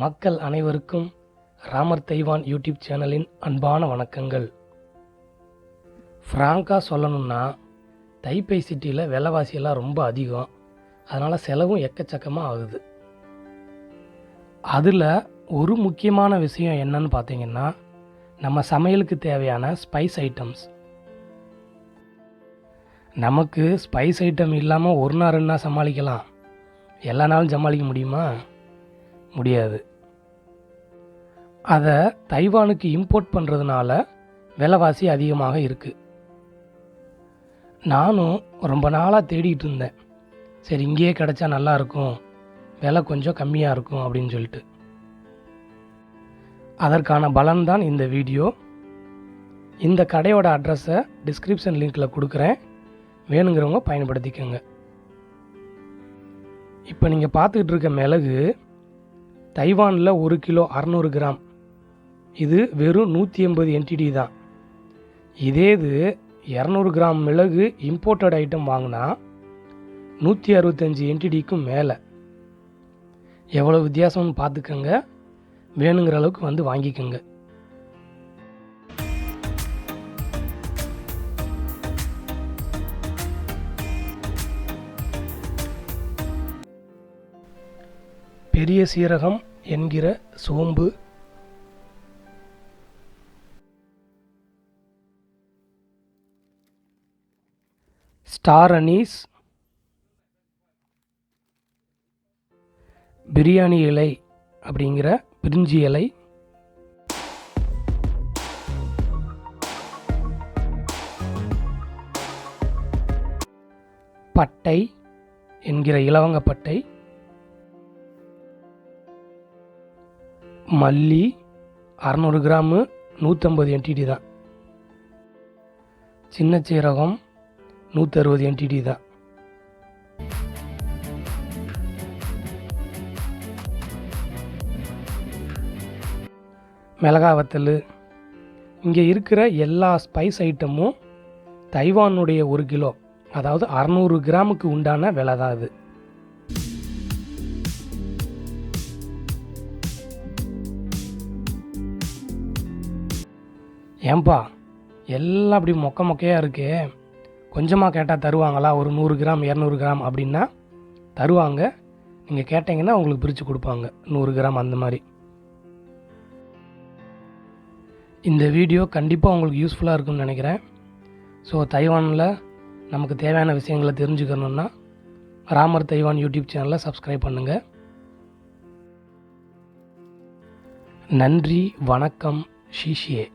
மக்கள் அனைவருக்கும் Ramar Taiwan YouTube சேனலின் அன்பான வணக்கங்கள். ஃப்ராங்காக சொல்லணும்னா தைப்பை சிட்டியில் விலைவாசியெல்லாம் ரொம்ப அதிகம். அதனால் செலவும் எக்கச்சக்கமாக ஆகுது. அதில் ஒரு முக்கியமான விஷயம் என்னன்னு பார்த்தீங்கன்னா நம்ம சமையலுக்கு தேவையான ஸ்பைஸ் ஐட்டம்ஸ் நமக்கு ஸ்பைஸ் ஐட்டம் இல்லாமல் ஒரு நாள் ரெண்டு நாள் சமாளிக்கலாம். எல்லா நாளும் சமாளிக்க முடியுமா? முடியாது. அதை தைவானுக்கு இம்போர்ட் பண்ணுறதுனால விலைவாசி அதிகமாக இருக்குது நானும் ரொம்ப நாளாக தேடிகிட்டு இருந்தேன். சரி இங்கேயே கிடச்சா நல்லாயிருக்கும் விலை கொஞ்சம் கம்மியாக இருக்கும் அப்படின்னு சொல்லிட்டு. அதற்கான பலன் தான் இந்த வீடியோ. இந்த கடையோட அட்ரஸை டிஸ்கிரிப்ஷன் லிங்க்கில் கொடுக்குறேன். வேணுங்கிறவங்க பயன்படுத்திக்கோங்க. இப்போ நீங்கள் பார்த்துக்கிட்டு இருக்க மிளகு தைவானில் ஒரு கிலோ அறநூறு கிராம். இது வெறும் நூற்றி எண்பது என்டிடி தான். இதே இது இரநூறு கிராம் மிளகு இம்போர்ட்டட் ஐட்டம் வாங்கினா நூற்றி அறுபத்தஞ்சி என்டிடிக்கும் மேலே. எவ்வளோ வித்தியாசம்னு பார்த்துக்கோங்க. வேணுங்கிற அளவுக்கு வந்து வாங்கிக்கோங்க. பெரிய சீரகம் என்கிற சோம்பு. ஸ்டார் அனீஸ். பிரியாணி இலை அப்படிங்கிற பிரிஞ்சி இலை. பட்டை என்கிற இலவங்கப்பட்டை மல்லி அறநூறு கிராமு நூற்றம்பது என்டிடி தான். சின்ன சீரகம் நூற்றறுபது என்டிடி தான். மிளகா வத்தல். இங்கே இருக்கிற எல்லா ஸ்பைஸ் ஐட்டமும் தைவானுடைய ஒரு கிலோ அதாவது அறநூறு கிராமுக்கு உண்டான விலை தான் இது. ஏன்பா எல்லாம் அப்படி மொக்க மொக்கையாக இருக்கே. கொஞ்சமாக கேட்டால் தருவாங்களா? ஒரு நூறு கிராம் இரநூறு கிராம் அப்படின்னா தருவாங்க. நீங்கள் கேட்டிங்கன்னா உங்களுக்கு பிரித்து கொடுப்பாங்க. நூறு கிராம் அந்த மாதிரி. இந்த வீடியோ கண்டிப்பாக உங்களுக்கு யூஸ்ஃபுல்லாக இருக்கும்னு நினைக்கிறேன். ஸோ தைவானில் நமக்கு தேவையான விஷயங்களை தெரிஞ்சுக்கணுன்னா ராமர் தைவான் யூடியூப் சேனலை சப்ஸ்கிரைப் பண்ணுங்கள் நன்றி வணக்கம் ஷீஷியே.